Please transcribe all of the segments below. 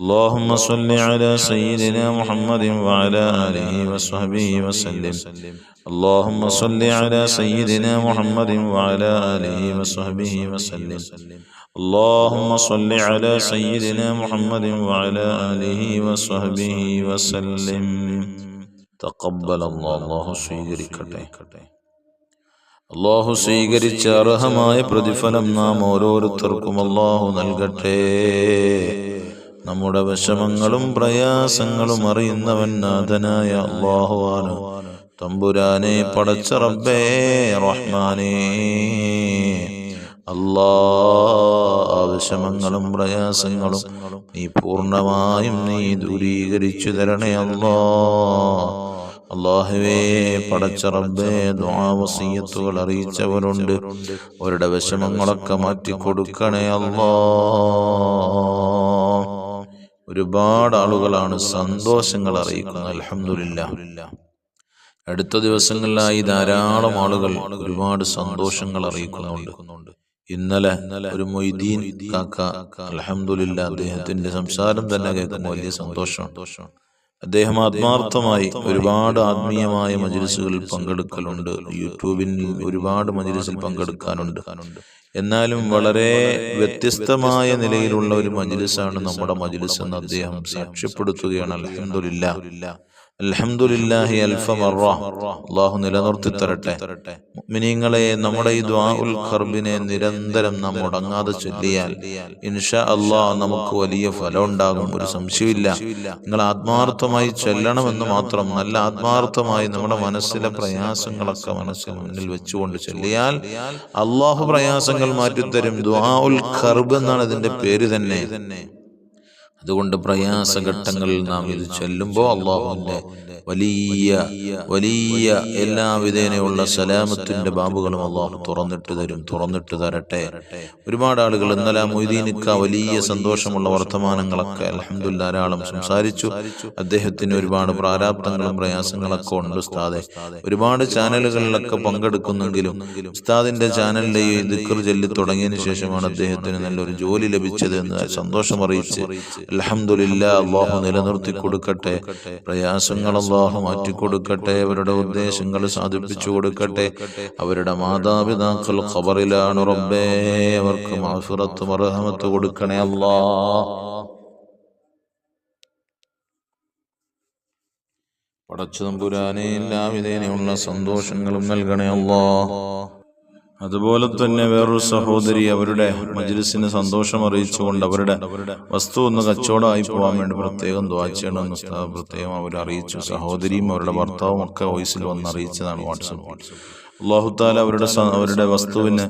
اللهم صل على سيدنا محمد وعلى آله وصحبه وسلم اللهم صل على سيدنا محمد وعلى آله وصحبه وسلم اللهم صل على سيدنا محمد وعلى آله وصحبه وسلم تقبل الله الله സ്വീകരിക്കട്ടെ അള്ളാഹു സ്വീകരിച്ച അർഹമായ പ്രതിഫലം നാം ഓരോരുത്തർക്കും അള്ളാഹു നൽകട്ടെ നമ്മുടെ വിഷമങ്ങളും പ്രയാസങ്ങളും അറിയുന്നവൻ നാഥനായ അള്ളാഹുവാണ് തമ്പുരാനെ പടച്ച റബ്ബേ റഹ്മാനേ. അല്ലാ വിഷമങ്ങളും പ്രയാസങ്ങളും നീ പൂർണമായും നീ ദൂരീകരിച്ചു തരണേ അല്ലാ. അള്ളാഹുവേ പടച്ച റബ്ബേ ദ്വാവസീയത്തുകൾ അറിയിച്ചവരുണ്ട് അവരുടെ വിഷമങ്ങളൊക്കെ മാറ്റി കൊടുക്കണേ അല്ലാ. ഒരുപാട് ആളുകളാണ് സന്തോഷങ്ങൾ അറിയിക്കുന്നത്. അലഹമില്ല അടുത്ത ദിവസങ്ങളിലായി ധാരാളം ആളുകൾ ഒരുപാട് സന്തോഷങ്ങൾ അറിയിക്കുന്നുണ്ട്. ഇന്നലെ ഒരു മൊയ്തീൻ കാക്ക അലഹമില്ല അദ്ദേഹത്തിന്റെ സംസാരം തന്നെ കേൾക്കുമ്പോൾ വലിയ സന്തോഷം അദ്ദേഹം ആത്മാർത്ഥമായി ഒരുപാട് ആത്മീയമായ മജിലിസുകളിൽ പങ്കെടുക്കലുണ്ട്. യൂട്യൂബിൽ ഒരുപാട് മജിലിസിൽ പങ്കെടുക്കാനുണ്ട്. എന്നാലും വളരെ വ്യത്യസ്തമായ നിലയിലുള്ള ഒരു മജിലിസാണ് നമ്മുടെ മജിലിസ് എന്ന് അദ്ദേഹം സാക്ഷ്യപ്പെടുത്തുകയാണ്. അലഹമില്ല അൽഹംദുലില്ലാഹി അൽഫ മറ. അള്ളാഹു നിലനിർത്തി തരട്ടെ മിനിങ്ങളെ നമ്മുടെ ഈ ദ്വാഉൽ ഖർബിനെ നിരന്തരം നാം മുടങ്ങാതെ ചൊല്ലിയാൽ ഇൻഷാ അള്ളാഹ് നമുക്ക് വലിയ ഫലം ഉണ്ടാകും. ഒരു സംശയമില്ല നിങ്ങൾ ആത്മാർത്ഥമായി ചൊല്ലണമെന്ന് മാത്രം നല്ല ആത്മാർത്ഥമായി നമ്മുടെ മനസ്സിലെ പ്രയാസങ്ങളൊക്കെ മനസ്സിൽ മുന്നിൽ വെച്ചുകൊണ്ട് ചൊല്ലിയാൽ അള്ളാഹു പ്രയാസങ്ങൾ മാറ്റിത്തരും. ദ്വാഉൽ ഖർബ് എന്നാണ് ഇതിന്റെ പേര് തന്നെ. അതുകൊണ്ട് പ്രയാസഘട്ടങ്ങളിൽ നാം ഇത് ചൊല്ലുമ്പോൾ അള്ളാഹുവിന്റെ വലിയ വലിയ എല്ലാവിധേനയുള്ള സലാമത്തിന്റെ സലാമത്തിന്റെ ബാബുകളും അള്ളാഹു തുറന്നിട്ട് തരും തുറന്നിട്ട് തരട്ടെ. ഒരുപാട് ആളുകൾ ഇന്നലെ മൊയ്തീനിക്ക വലിയ സന്തോഷമുള്ള വർത്തമാനങ്ങളൊക്കെ അലഹമില്ല ധാരാളം സംസാരിച്ചു. അദ്ദേഹത്തിന് ഒരുപാട് പ്രാരാബ്ദങ്ങളും പ്രയാസങ്ങളൊക്കെ ഉണ്ട് ഉസ്താദെ. ഒരുപാട് ചാനലുകളിലൊക്കെ പങ്കെടുക്കുന്നെങ്കിലും ഉസ്താദിന്റെ ചാനലിലെ ദിക്കർ ചൊല്ലി തുടങ്ങിയതിനു ശേഷമാണ് അദ്ദേഹത്തിന് നല്ലൊരു ജോലി ലഭിച്ചത് എന്ന് സന്തോഷം അറിയിച്ച് അള്ളാഹു നിലനിർത്തി കൊടുക്കട്ടെ. പ്രയാസങ്ങൾ അള്ളാഹു മാറ്റിക്കൊടുക്കട്ടെ. അവരുടെ ഉദ്ദേശങ്ങൾ സാധിപ്പിച്ചു കൊടുക്കട്ടെ. അവരുടെ മാതാപിതാക്കൾ ഖബറിലാണ് റബ്ബേ. അവർക്ക് മാഫിറത്ത് മറഹമത്ത് കൊടുക്കണേ അല്ലാ. പടച്ചതമ്പുരാനെ എല്ലാവിധേനയുള്ള സന്തോഷങ്ങളും നൽകണേ അല്ലാ. അതുപോലെ തന്നെ വേറൊരു സഹോദരി അവരുടെ മജ്ലിസിന് സന്തോഷം അറിയിച്ചുകൊണ്ട് അവരുടെ വസ്തു ഒന്ന് കച്ചവടമായി പോകാൻ വേണ്ടി പ്രത്യേകം ദ്വാ പ്രത്യേകം അവർ അറിയിച്ചു. സഹോദരിയും അവരുടെ ഭർത്താവും ഒക്കെ വോയിസിൽ വന്ന് അറിയിച്ചതാണ് വാട്സപ്പ്. അള്ളാഹുത്താല അവരുടെ അവരുടെ വസ്തുവിന്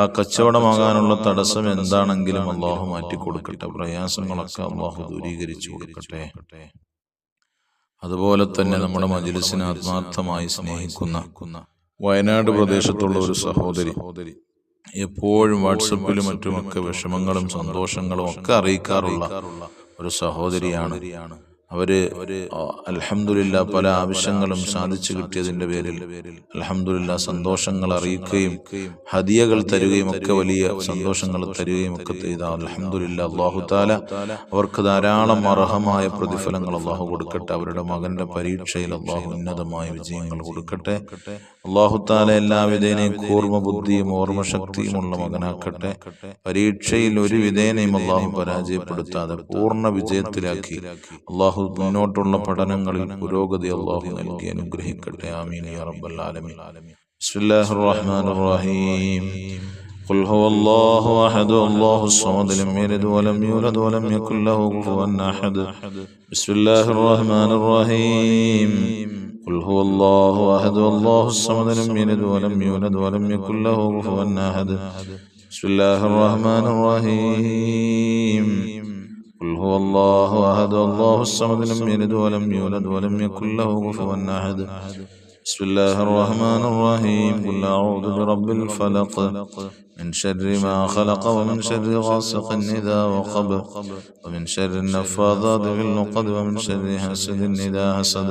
ആ കച്ചവടമാകാനുള്ള തടസ്സം എന്താണെങ്കിലും അള്ളാഹു മാറ്റി കൊടുക്കട്ടെ പ്രയാസങ്ങളൊക്കെ അള്ളാഹു ദൂരീകരിച്ചു കൊടുക്കട്ടെ. അതുപോലെ തന്നെ നമ്മുടെ മജ്ലിസിനെ ആത്മാർത്ഥമായി സ്നേഹിക്കുന്ന വയനാട് പ്രദേശത്തുള്ള ഒരു സഹോദരി. എപ്പോഴും വാട്സപ്പിലും മറ്റുമൊക്കെ വിഷമങ്ങളും സന്തോഷങ്ങളും ഒക്കെ അറിയിക്കാറുള്ള ഒരു സഹോദരിയാണ്. അവർ അലഹമില്ല പല ആവശ്യങ്ങളും സാധിച്ചു കിട്ടിയതിന്റെ പേരിൽ അലഹമില്ല സന്തോഷങ്ങൾ അറിയിക്കുകയും ഹദിയകൾ തരികയും ഒക്കെ വലിയ സന്തോഷങ്ങൾ തരികയും ഒക്കെ ചെയ്ത അലഹമില്ല അള്ളാഹു താല അവർക്ക് ധാരാളം അർഹമായ പ്രതിഫലങ്ങൾ അള്ളാഹു കൊടുക്കട്ടെ. അവരുടെ മകന്റെ പരീക്ഷയിൽ അള്ളാഹു ഉന്നതമായ വിജയങ്ങൾ കൊടുക്കട്ടെ. അള്ളാഹു താല എല്ലാവിധേനയും കൂർമ്മ ബുദ്ധിയും ഓർമ്മശക്തിയുമുള്ള മകനാക്കട്ടെ പരീക്ഷയിൽ ഒരു വിധേനയും അള്ളാഹു പരാജയപ്പെടുത്താതെ പൂർണ്ണ വിജയത്തിലാക്കി അള്ളാഹു മുന്നോട്ടുള്ള പഠനങ്ങളിൽ പുരോഗതി അള്ളാഹു നൽകി അനുഗ്രഹിക്കട്ടെ ആമീൻ യാ റബ്ബൽ ആലമീൻ ബിസ്മില്ലാഹിർ റഹ്മാനിർ റഹീം قل هو الله أحد الله الصمد لم يلد ولم يولد ولم يكن له كفوا أحد بسم الله الرحمن الرحيم قل هو الله أحد الله الصمد لم يلد ولم يولد ولم يكن له كفوا أحد. بسم الله الرحمن الرحيم. قل هو الله أحد الله الصمد لم يلد ولم يولد ولم يكن له كفوا أحد. بسم الله الرحمن الرحيم. قل أعوذ برب الفلق. من شر ما خلق ومن شر غاسق إذا وقب. ومن شر النفاذات في العقد ومن شر حاسد إذا حسد.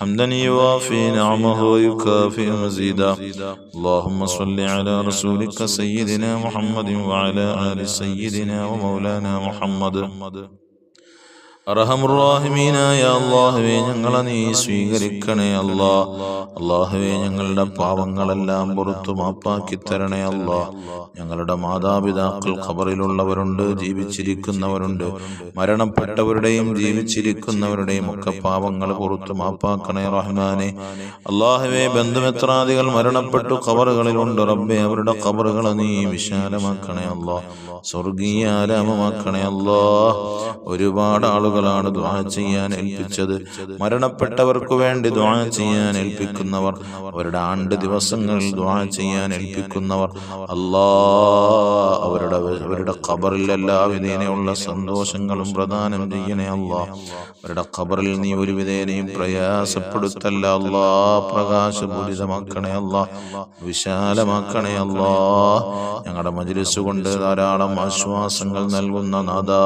حمدا يوافي نعمه ويكافئ مزيدا اللهم صل على رسولك سيدنا محمد وعلى آل سيدنا ومولانا محمد അറഹമുറാഹിമീനായ അള്ളാഹുവെ ഞങ്ങളെ നീ സ്വീകരിക്കണേ അല്ലാ അള്ളാഹുവെ ഞങ്ങളുടെ പാവങ്ങളെല്ലാം പുറത്തു മാപ്പാക്കി തരണേ അല്ലാ ഞങ്ങളുടെ മാതാപിതാക്കൾ ഖബറിലുള്ളവരുണ്ട് ജീവിച്ചിരിക്കുന്നവരുണ്ട്. മരണപ്പെട്ടവരുടെയും ജീവിച്ചിരിക്കുന്നവരുടെയും ഒക്കെ പാവങ്ങൾ പുറത്തു മാപ്പാക്കണേ റഹ്മാനെ. അള്ളാഹുവെ ബന്ധുമിത്രാദികൾ മരണപ്പെട്ടു ഖബറുകളിലുണ്ട്. റബ്ബെ അവരുടെ ഖബറുകളെ നീ വിശാലമാക്കണേ അല്ലാ സ്വർഗീയാരാമമാക്കണേ അല്ലാ ഒരുപാട് ആളുകളാണ് ദ്വാ ചെയ്യാൻ ഏൽപ്പിച്ചത്. മരണപ്പെട്ടവർക്ക് വേണ്ടി ദ്വാ ചെയ്യാൻ ഏൽപ്പിക്കുന്നവർ അവരുടെ ആണ്ട് ദിവസങ്ങളിൽ ദ്വാ ചെയ്യാൻ ഏൽപ്പിക്കുന്നവർ അല്ലാ അവരുടെ അവരുടെ ഖബറിൽ എല്ലാ വിധേനയുള്ള സന്തോഷങ്ങളും പ്രദാനം ചെയ്യണേ അല്ലാ അവരുടെ ഖബറിൽ നീ ഒരു വിധേനയും പ്രയാസപ്പെടുത്തല്ല അല്ലാ പ്രകാശപൂരിതമാക്കണേ അല്ലാ വിശാലമാക്കണേ അല്ലാ ഞങ്ങളുടെ മജ്ലിസ് കൊണ്ട് ധാരാളം ആശ്വാസങ്ങൾ നൽകുന്ന നാദാ.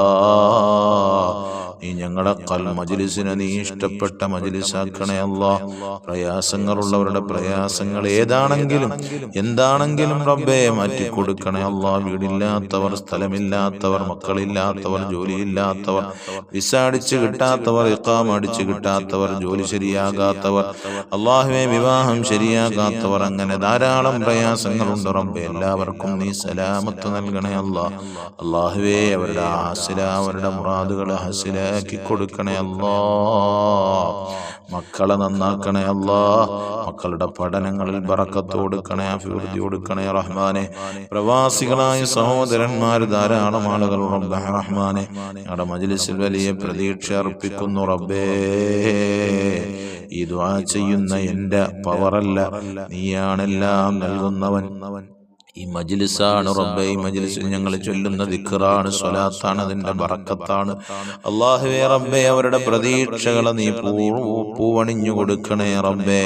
നീ ഞങ്ങളെ കൽ മജിലിസിനെ നീ ഇഷ്ടപ്പെട്ട മജിലിസാക്കണേ അല്ല. പ്രയാസങ്ങളുള്ളവരുടെ പ്രയാസങ്ങൾ ഏതാണെങ്കിലും എന്താണെങ്കിലും റബ്ബെ മാറ്റിക്കൊടുക്കണേ അല്ല. വീടില്ലാത്തവർ സ്ഥലമില്ലാത്തവർ മക്കളില്ലാത്തവർ ജോലിയില്ലാത്തവർ വിസ അടിച്ച് കിട്ടാത്തവർ ഇക്കാം അടിച്ച് കിട്ടാത്തവർ ജോലി ശരിയാകാത്തവർ അള്ളാഹുവെ വിവാഹം ശരിയാകാത്തവർ അങ്ങനെ ധാരാളം പ്രയാസങ്ങളുണ്ട് റബ്ബെ. എല്ലാവർക്കും നീ സലാമത്ത് നൽകണേ അല്ല. അള്ളാഹുവേ അവരുടെ ആസില അവരുടെ മുറാദുകൾ ഹസിലാക്കി കൊടുക്കണേ അല്ലാ. മക്കളെ നന്നാക്കണേ അല്ലാ. മക്കളുടെ പഠനങ്ങളിൽ ബറക്കത്ത് കൊടുക്കണേ അഭിവൃദ്ധി കൊടുക്കണേ റഹ്മാനെ. പ്രവാസികളായ സഹോദരന്മാർ ധാരാളം ആളുകൾ റഹ്മാനെ. ഞങ്ങളുടെ മജ്ലിസിൽ വലിയ പ്രതീക്ഷ അർപ്പിക്കുന്നു റബ്ബേ. ഈ ദുആ ചെയ്യുന്ന എന്റെ പവറല്ല നീയാണെല്ലാം നൽകുന്നവൻ. ഈ മജിലിസാണ് റബ്ബെ. ഈ മജിലിസിൽ ഞങ്ങൾ ചൊല്ലുന്ന ദിക്കറാണ് സ്വലാത്താണ് അതിന്റെ ബറക്കത്താണ്. അള്ളാഹുവേ റബ്ബെ അവരുടെ പ്രതീക്ഷകളെ നീ പൂവണിഞ്ഞു കൊടുക്കണേ റബ്ബെ.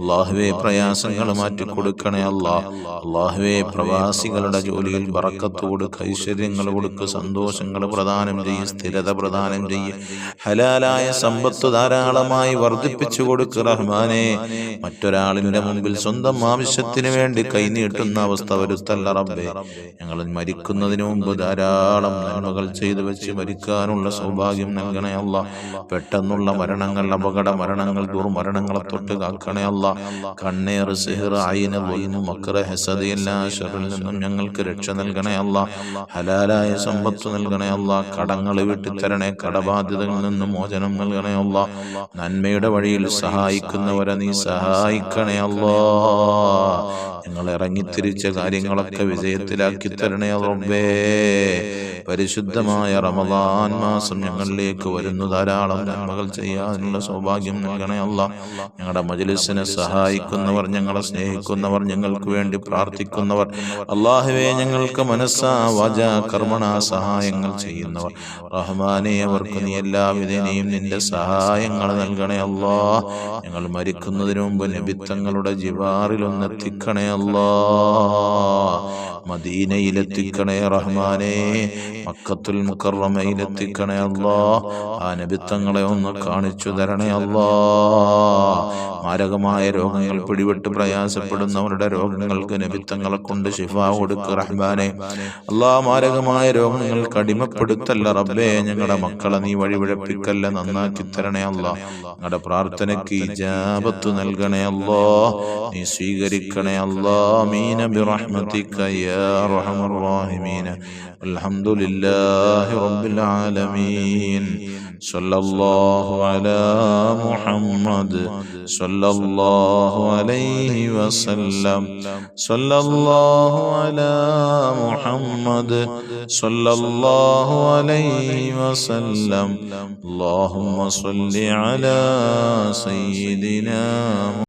അള്ളാഹുവേ പ്രയാസങ്ങൾ മാറ്റി കൊടുക്കണേ അള്ളാഹുവേ പ്രവാസികളുടെ ജോലിയിൽ ബറക്കത്ത് കൊടുക്ക ഐശ്വര്യങ്ങൾ കൊടുക്ക് സന്തോഷങ്ങൾ പ്രദാനം ചെയ്യും സ്ഥിരത പ്രദാനം ചെയ്യും. ഹലാലായ സമ്പത്ത് ധാരാളമായി വർദ്ധിപ്പിച്ചു കൊടുക്ക് റഹ്മാനെ. മറ്റൊരാളിന്റെ മുമ്പിൽ സ്വന്തം ആവശ്യത്തിന് വേണ്ടി കൈനീട്ടുന്ന അവസ്ഥ വരുത്തല്ല റബ്ബേ ഞങ്ങൾ മരിക്കുന്നതിന് മുമ്പ് ധാരാളം നന്മകൾ ചെയ്തു വെച്ച് മരിക്കാനുള്ള സൗഭാഗ്യം നൽകണേ അല്ല പെട്ടെന്നുള്ള മരണങ്ങൾ അപകട മരണങ്ങൾ ദുർമരണങ്ങളെ തൊട്ട് കാക്കണേ അല്ല കണ്ണേർ സിഹിർ ആയിന വൈനു മക്കറ ഹെസദ് എല്ലാ നിന്നും ഞങ്ങൾക്ക് രക്ഷ നൽകണേ അല്ല ഹലാലായ സമ്പത്ത് നൽകണേ അല്ല കടങ്ങൾ വിട്ടുതരണേ കടബാധ്യതകളിൽ നിന്നും മോചനം നൽകണേ അല്ല നന്മയുടെ വഴിയിൽ സഹായിക്കുന്നവരെ നീ സഹായിക്കണേ അല്ല ഞങ്ങൾ ഇറങ്ങിത്തിരിച്ച കാര്യങ്ങളൊക്കെ വിജയത്തിലാക്കി തരണേ റബ്ബേ. പരിശുദ്ധമായ റമദാൻ മാസം ഞങ്ങളിലേക്ക് വരുന്നു. ധാരാളം നന്മകൾ ചെയ്യാനുള്ള സൗഭാഗ്യം നൽകണേ അല്ല. ഞങ്ങളുടെ മജലിസിനെ സഹായിക്കുന്നവർ ഞങ്ങളെ സ്നേഹിക്കുന്നവർ ഞങ്ങൾക്ക് വേണ്ടി പ്രാർത്ഥിക്കുന്നവർ. അള്ളാഹുവെ ഞങ്ങൾക്ക് മനസ്സാ വജ കർമ്മണ സഹായങ്ങൾ ചെയ്യുന്നവർ. റഹ്മാനെ അവർക്ക് നീ എല്ലാവിധേനയും നിന്റെ സഹായങ്ങൾ നൽകണേ അല്ലാ. ഞങ്ങൾ മരിക്കുന്നതിന് മുമ്പ് നബിത്തങ്ങളുടെ ജിവാറിലൊന്നെത്തിക്കണേ അല്ലാ. മദീനയിലെത്തിക്കണേ റഹ്മാനെ മക്കത്തുൽ മുക്കറമയിലെത്തിക്കണേ അല്ലാ. ആ നബിത്തങ്ങളെ ഒന്ന് കാണിച്ചു തരണേ അല്ലാ. മാരകമായ രോഗങ്ങൾ പിടിപെട്ട് പ്രയാസപ്പെടുന്നവരുടെ രോഗങ്ങൾക്ക് നബിത്തങ്ങളെ കൊണ്ട് ശിഫ കൊടുക്ക് റഹ്മാനെ. അല്ലാ മാരകമായ രോഗങ്ങൾ കടിമപ്പെടുത്തല്ല റബ്ബേ. ഞങ്ങളുടെ മക്കളെ നീ വഴിവിഴപ്പിക്കല്ല നന്നാക്കി തരണേ അല്ല. ഞങ്ങളുടെ പ്രാർത്ഥനയ്ക്ക് ഇജാബത്ത് നൽകണേ അല്ലോ. നീ സ്വീകരിക്കണേ അല്ലാ. برحمتك يا أرحم الراحمين. الحمد لله رب العالمين. صلى الله على محمد. صلى الله عليه وسلم. صلى الله على محمد. صلى الله عليه وسلم. اللهم صل على سيدنا